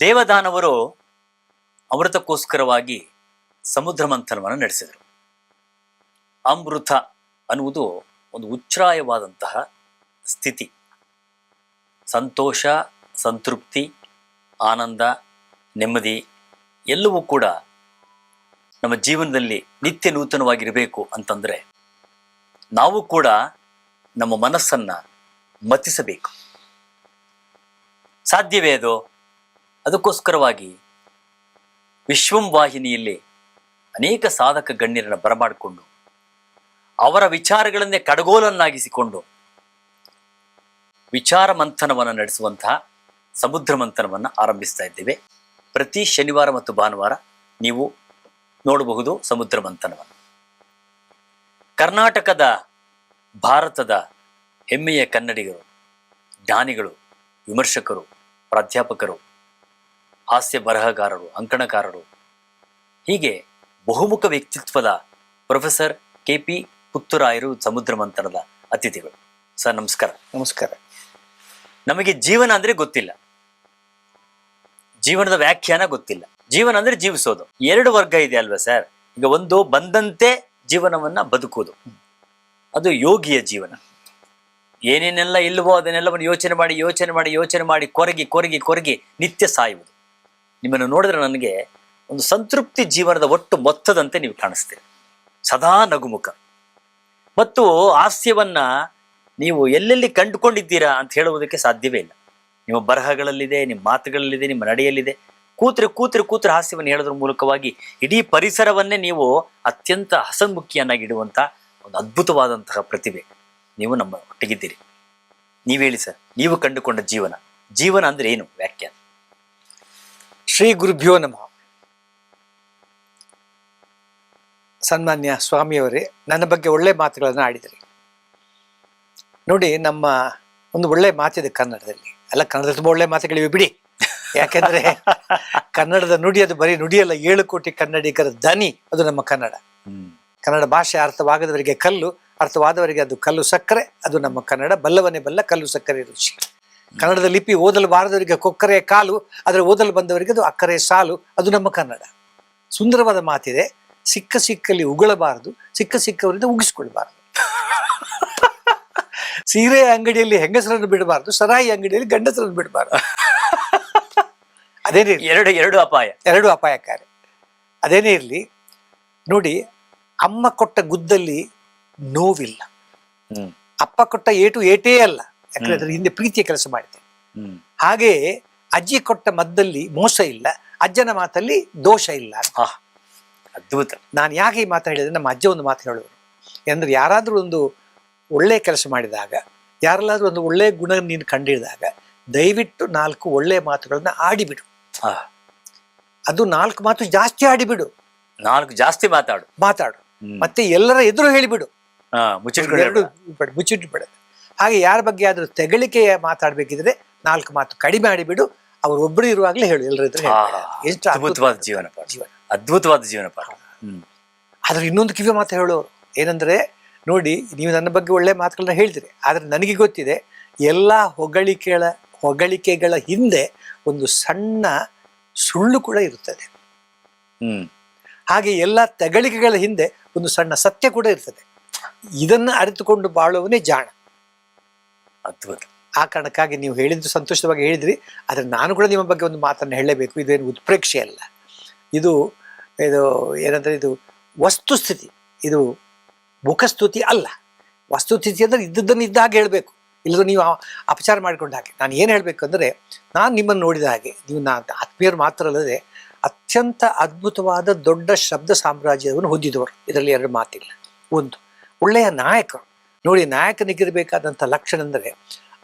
ದೇವದಾನವರು ಅಮೃತಕ್ಕೋಸ್ಕರವಾಗಿ ಸಮುದ್ರ ಮಂಥನವನ್ನು ನಡೆಸಿದರು. ಅಮೃತ ಅನ್ನುವುದು ಒಂದು ಉಚ್ಛ್ರಾಯವಾದಂತಹ ಸ್ಥಿತಿ. ಸಂತೋಷ, ಸಂತೃಪ್ತಿ, ಆನಂದ, ನೆಮ್ಮದಿ ಎಲ್ಲವೂ ಕೂಡ ನಮ್ಮ ಜೀವನದಲ್ಲಿ ನಿತ್ಯ ನೂತನವಾಗಿರಬೇಕು ಅಂತಂದರೆ ನಾವು ಕೂಡ ನಮ್ಮ ಮನಸ್ಸನ್ನು ಮತಿಸಬೇಕು. ಸಾಧ್ಯವೇ ಅದು? ಅದಕ್ಕೋಸ್ಕರವಾಗಿ ವಿಶ್ವಂ ವಾಹಿನಿಯಲ್ಲಿ ಅನೇಕ ಸಾಧಕ ಗಣ್ಯರನ್ನು ಬರಮಾಡಿಕೊಂಡು, ಅವರ ವಿಚಾರಗಳನ್ನೇ ಕಡಗೋಲನ್ನಾಗಿಸಿಕೊಂಡು ವಿಚಾರ ಮಂಥನವನ್ನು ನಡೆಸುವಂತಹ ಸಮುದ್ರ ಮಂಥನವನ್ನು ಆರಂಭಿಸ್ತಾ ಇದ್ದೇವೆ. ಪ್ರತಿ ಶನಿವಾರ ಮತ್ತು ಭಾನುವಾರ ನೀವು ನೋಡಬಹುದು ಸಮುದ್ರ ಮಂಥನವನ್ನು. ಕರ್ನಾಟಕದ, ಭಾರತದ ಹೆಮ್ಮೆಯ ಕನ್ನಡಿಗರು, ಜ್ಞಾನಿಗಳು, ವಿಮರ್ಶಕರು, ಪ್ರಾಧ್ಯಾಪಕರು ಹಾಸ್ಯ ಬರಹಗಾರರು ಅಂಕಣಕಾರರು. ಹೀಗೆ ಬಹುಮುಖ ವ್ಯಕ್ತಿತ್ವದ ಪ್ರೊಫೆಸರ್ ಕೆ ಪಿ ಪುತ್ತೂರಾಯರು ಸಮುದ್ರ ಮಂಥನದ ಅತಿಥಿಗಳು. ಸರ್ ನಮಸ್ಕಾರ. ನಮಸ್ಕಾರ. ನಮಗೆ ಜೀವನ ಅಂದ್ರೆ ಗೊತ್ತಿಲ್ಲ. ಜೀವನದ ವ್ಯಾಖ್ಯಾನ ಗೊತ್ತಿಲ್ಲ. ಜೀವನ ಅಂದ್ರೆ ಜೀವಿಸೋದು. ಎರಡು ವರ್ಗ ಇದೆ ಅಲ್ವಾ ಸರ್? ಈಗ ಒಂದು ಬಂದಂತೆ ಜೀವನವನ್ನ ಬದುಕೋದು ಅದು ಯೋಗಿಯ ಜೀವನ. ಏನೇನೆಲ್ಲ ಇಲ್ಲವೋ ಅದನ್ನೆಲ್ಲವನ್ನು ಯೋಚನೆ ಮಾಡಿ ಯೋಚನೆ ಮಾಡಿ ಯೋಚನೆ ಮಾಡಿ ಕೊರಗಿ ಕೊರಗಿ ಕೊರಗಿ ನಿತ್ಯ ಸಾಯುವುದು. ನಿಮ್ಮನ್ನು ನೋಡಿದ್ರೆ ನನಗೆ ಒಂದು ಸಂತೃಪ್ತಿ ಜೀವನದ ಒಟ್ಟು ಮೊತ್ತದಂತೆ ನೀವು ಕಾಣಿಸ್ತೀರಿ. ಸದಾ ನಗುಮುಖ. ಮತ್ತು ಹಾಸ್ಯವನ್ನ ನೀವು ಎಲ್ಲೆಲ್ಲಿ ಕಂಡುಕೊಂಡಿದ್ದೀರಾ ಅಂತ ಹೇಳುವುದಕ್ಕೆ ಸಾಧ್ಯವೇ ಇಲ್ಲ. ನಿಮ್ಮ ಬರಹಗಳಲ್ಲಿದೆ, ನಿಮ್ಮ ಮಾತುಗಳಲ್ಲಿದೆ, ನಿಮ್ಮ ನಡೆಯಲ್ಲಿದೆ. ಕೂತ್ರೆ ಕೂತ್ರೆ ಕೂತ್ರೆ ಹಾಸ್ಯವನ್ನು ಹೇಳೋದ್ರ ಮೂಲಕವಾಗಿ ಇಡೀ ಪರಿಸರವನ್ನೇ ನೀವು ಅತ್ಯಂತ ಹಸನ್ಮುಖಿಯನ್ನಾಗಿ ಇಡುವಂಥ ಒಂದು ಅದ್ಭುತವಾದಂತಹ ಪ್ರತಿಭೆ ನೀವು ನಮ್ಮ ಒಟ್ಟಿಗಿದ್ದೀರಿ. ನೀವು ಹೇಳಿ ಸರ್, ನೀವು ಕಂಡುಕೊಂಡ ಜೀವನ. ಜೀವನ ಅಂದ್ರೆ ಏನು? ವ್ಯಾಖ್ಯಾನ. ಶ್ರೀ ಗುರುಭ್ಯೋ ನಮಃ. ಸನ್ಮಾನ್ಯ ಸ್ವಾಮಿಯವರೇ ನನ್ನ ಬಗ್ಗೆ ಒಳ್ಳೆ ಮಾತುಗಳನ್ನು ಆಡಿದರು. ನೋಡಿ ನಮ್ಮ ಒಂದು ಒಳ್ಳೆ ಮಾತಿದೆ ಕನ್ನಡದಲ್ಲಿ. ಅಲ್ಲ ಕನ್ನಡದಲ್ಲಿ ತುಂಬ ಒಳ್ಳೆ ಮಾತುಗಳಿವೆ ಬಿಡಿ. ಯಾಕೆಂದ್ರೆ ಕನ್ನಡದ ನುಡಿ ಅದು ಬರೀ ನುಡಿಯಲ್ಲ ಏಳು ಕೋಟಿ ಕನ್ನಡಿಗರ ದನಿ ಅದು ನಮ್ಮ ಕನ್ನಡ. ಕನ್ನಡ ಭಾಷೆ ಅರ್ಥವಾಗದವರಿಗೆ ಕಲ್ಲು ಅರ್ಥವಾದವರಿಗೆ ಅದು ಕಲ್ಲು ಸಕ್ಕರೆ ಅದು ನಮ್ಮ ಕನ್ನಡ ಬಲ್ಲವನೇ ಬಲ್ಲ ಕಲ್ಲು ಸಕ್ಕರೆ ರುಚಿ. ಕನ್ನಡದ ಲಿಪಿ ಓದಲು ಬಾರದವರಿಗೆ ಕೊಕ್ಕರೆ ಕಾಲು ಆದರೆ ಓದಲು ಬಂದವರಿಗೆ ಅದು ಅಕ್ಕರೆ ಸಾಲು ಅದು ನಮ್ಮ ಕನ್ನಡ. ಸುಂದರವಾದ ಮಾತಿದೆ. ಸಿಕ್ಕ ಸಿಕ್ಕಲ್ಲಿ ಉಗುಳಬಾರದು ಸಿಕ್ಕ ಸಿಕ್ಕವರಿಂದ ಉಗಿಸ್ಕೊಳ್ಬಾರದು. ಸೀರೆ ಅಂಗಡಿಯಲ್ಲಿ ಹೆಂಗಸರನ್ನು ಬಿಡಬಾರದು ಸರಾಯಿ ಅಂಗಡಿಯಲ್ಲಿ ಗಂಡಸರನ್ನು ಬಿಡಬಾರದು. ಅದೇನೇ ಇರಲಿ. ಎರಡು ಎರಡು ಅಪಾಯ. ಎರಡು ಅಪಾಯಕಾರಿ. ಅದೇನೇ ಇರಲಿ. ನೋಡಿ ಅಮ್ಮ ಕೊಟ್ಟ ಗುದ್ದಲ್ಲಿ ನೋವಿಲ್ಲ. ಅಪ್ಪ ಕೊಟ್ಟ ಏಟು ಏಟೇ ಅಲ್ಲ. ಯಾಕಂದ್ರೆ ಅದ್ರ ಹಿಂದೆ ಪ್ರೀತಿಯ ಕೆಲಸ ಮಾಡಿದೆ ಹಾಗೆಯೇ ಅಜ್ಜಿ ಕೊಟ್ಟ ಮದ್ದಲ್ಲಿ ಮೋಸ ಇಲ್ಲ ಅಜ್ಜನ ಮಾತಲ್ಲಿ ದೋಷ ಇಲ್ಲ. ಅದ್ಭುತ. ನಾನು ಯಾಕೆ ಈ ಮಾತು ಹೇಳಿದ್ರೆ ನಮ್ಮ ಅಜ್ಜ ಒಂದು ಮಾತು ಹೇಳೋರು. ಅಂದ್ರೆ ಯಾರಾದರೂ ಒಂದು ಒಳ್ಳೆ ಕೆಲಸ ಮಾಡಿದಾಗ ಯಾರಲ್ಲಾದ್ರೂ ಒಂದು ಒಳ್ಳೆ ಗುಣ ನೀನು ಕಂಡಿಡಿದಾಗ ದಯವಿಟ್ಟು ನಾಲ್ಕು ಒಳ್ಳೆ ಮಾತುಗಳನ್ನ ಆಡಿಬಿಡು. ಅದು ನಾಲ್ಕು ಮಾತು ಜಾಸ್ತಿ ಆಡಿಬಿಡು. ನಾಲ್ಕು ಜಾಸ್ತಿ ಮಾತಾಡು. ಮಾತಾಡು. ಮತ್ತೆ ಎಲ್ಲರ ಎದುರು ಹೇಳಿಬಿಡು. ಮುಚ್ಚಿಟ್ಟು ಮುಚ್ಚಿಟ್ಟು ಎರಡು ಬಿಡ. ಮುಚ್ಚಿಟ್ಬಿಡ ಹಾಗೆ ಯಾರ ಬಗ್ಗೆ ಆದರೂ ತೆಗಳಿಕೆ ಮಾತಾಡಬೇಕಿದ್ರೆ ನಾಲ್ಕು ಮಾತು ಕಡಿಮೆ ಮಾಡಿಬಿಡು ಅವ್ರು ಒಬ್ರು ಇರುವಾಗಲೇ ಹೇಳು ಎಲ್ಲರ ಎದುರು ಹಾ, ಎಷ್ಟು ಅದ್ಭುತವಾದ ಜೀವನ ಅದ್ಭುತವಾದ ಜೀವನ ಪಾಠ. ಆದ್ರೆ ಇನ್ನೊಂದು ಕಿವಿ ಮಾತು ಹೇಳು. ಏನಂದ್ರೆ ನೋಡಿ ನೀವು ನನ್ನ ಬಗ್ಗೆ ಒಳ್ಳೆ ಮಾತುಗಳನ್ನ ಹೇಳ್ತೀರಿ ಆದ್ರೆ ನನಗೆ ಗೊತ್ತಿದೆ ಎಲ್ಲ ಹೊಗಳಿಕೆಗಳ ಹೊಗಳಿಕೆಗಳ ಹಿಂದೆ ಒಂದು ಸಣ್ಣ ಸುಳ್ಳು ಕೂಡ ಇರುತ್ತದೆ. ಹ್ಮ್. ಹಾಗೆ ಎಲ್ಲ ತೆಗಳಿಕೆಗಳ ಹಿಂದೆ ಒಂದು ಸಣ್ಣ ಸತ್ಯ ಕೂಡ ಇರ್ತದೆ. ಇದನ್ನ ಅರಿತುಕೊಂಡು ಬಾಳುವನೇ ಜಾಣ. ಅದ್ಭುತ. ಆ ಕಾರಣಕ್ಕಾಗಿ ನೀವು ಹೇಳಿದ್ದು ಸಂತೋಷವಾಗಿ ಹೇಳಿದ್ರಿ, ಆದರೆ ನಾನು ಕೂಡ ನಿಮ್ಮ ಬಗ್ಗೆ ಒಂದು ಮಾತನ್ನು ಹೇಳಲೇಬೇಕು ಇದೇನು ಉತ್ಪ್ರೇಕ್ಷೆ ಅಲ್ಲ. ಇದು ಇದು ಏನಂದರೆ ಇದು ವಸ್ತುಸ್ಥಿತಿ. ಇದು ಮುಖಸ್ತುತಿ ಅಲ್ಲ. ವಸ್ತುಸ್ಥಿತಿ ಅಂದರೆ ಇದ್ದದ್ದನ್ನು ಇದ್ದ ಹಾಗೆ ಹೇಳಬೇಕು. ಇಲ್ಲದ ನೀವು ಅಪಚಾರ ಮಾಡಿಕೊಂಡ ಹಾಗೆ. ನಾನು ಏನು ಹೇಳಬೇಕು ಅಂದರೆ, ನಾನು ನಿಮ್ಮನ್ನು ನೋಡಿದ ಹಾಗೆ, ನೀವು ನಾ ಆತ್ಮೀಯರು ಮಾತ್ರ ಅಲ್ಲದೆ, ಅತ್ಯಂತ ಅದ್ಭುತವಾದ ದೊಡ್ಡ ಶಬ್ದ ಸಾಮ್ರಾಜ್ಯವನ್ನು ಹೊಂದಿದವರು. ಇದರಲ್ಲಿ ಎರಡು ಮಾತಿಲ್ಲ. ಒಂದು, ಒಳ್ಳೆಯ ನಾಯಕರು. ನೋಡಿ ನಾಯಕನಿಗಿರಬೇಕಾದಂಥ ಲಕ್ಷಣ ಅಂದರೆ